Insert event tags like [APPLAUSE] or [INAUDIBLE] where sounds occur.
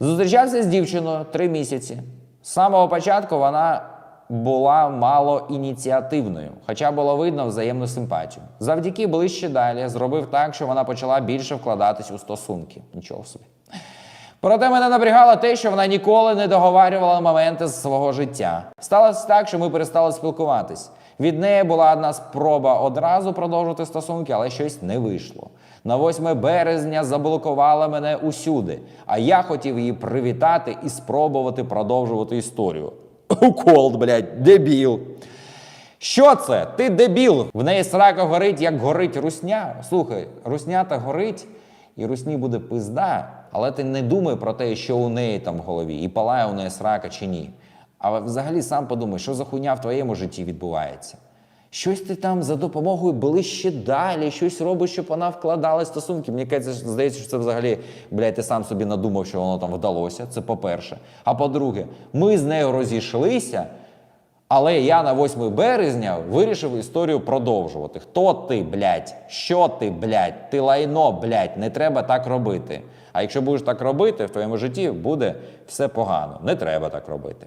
Зустрічався з дівчиною три місяці. З самого початку вона була мало ініціативною, хоча було видно взаємну симпатію. Завдяки ближче далі зробив так, що вона почала більше вкладатись у стосунки. Нічого собі. Проте мене напрягало те, що вона ніколи не договарювала моменти з свого життя. Сталося так, що ми перестали спілкуватись. Від неї була одна спроба одразу продовжити стосунки, але щось не вийшло. На 8 березня заблокувала мене усюди, а я хотів її привітати і спробувати продовжувати історію. [COUGHS] Укол, блядь, дебіл. Що це? Ти дебіл. В неї срака горить, як горить русня. Слухай, русня та горить, і русні буде пизда, але ти не думай про те, що у неї там в голові, і палає у неї срака чи ні. А взагалі сам подумай, що за хуйня в твоєму житті відбувається. Щось ти там за допомогою ближче далі, щось робиш, щоб вона вкладала стосунки. Мені кажеться, здається, що це взагалі, блядь, ти сам собі надумав, що воно там вдалося. Це по-перше. А по-друге, ми з нею розійшлися. Але я на 8 березня вирішив історію продовжувати. Хто ти, блядь? Що ти, блядь? Ти лайно, блядь, не треба так робити. А якщо будеш так робити, в твоєму житті буде все погано. Не треба так робити.